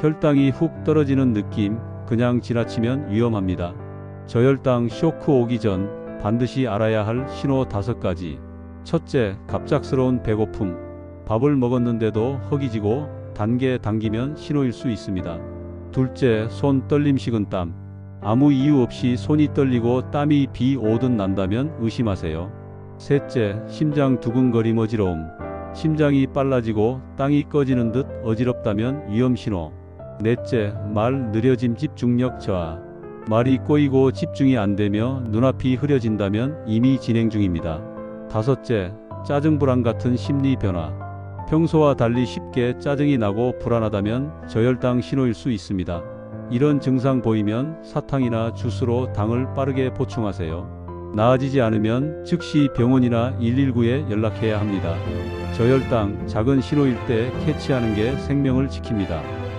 혈당이 훅 떨어지는 느낌, 그냥 지나치면 위험합니다. 저혈당 쇼크 오기 전 반드시 알아야 할 신호 다섯 가지. 첫째, 갑작스러운 배고픔. 밥을 먹었는데도 허기지고 단계 당기면 신호일 수 있습니다. 둘째, 손 떨림 식은 땀. 아무 이유 없이 손이 떨리고 땀이 비 오듯 난다면 의심하세요. 셋째, 심장 두근거림 어지러움. 심장이 빨라지고 땅이 꺼지는 듯 어지럽다면 위험 신호. 넷째, 말 느려짐 집중력 저하. 말이 꼬이고 집중이 안 되며 눈앞이 흐려진다면 이미 진행 중입니다. 다섯째, 짜증 불안 같은 심리 변화. 평소와 달리 쉽게 짜증이 나고 불안하다면 저혈당 신호일 수 있습니다. 이런 증상 보이면 사탕이나 주스로 당을 빠르게 보충하세요. 나아지지 않으면 즉시 병원이나 119에 연락해야 합니다. 저혈당 작은 신호일 때 캐치하는 게 생명을 지킵니다.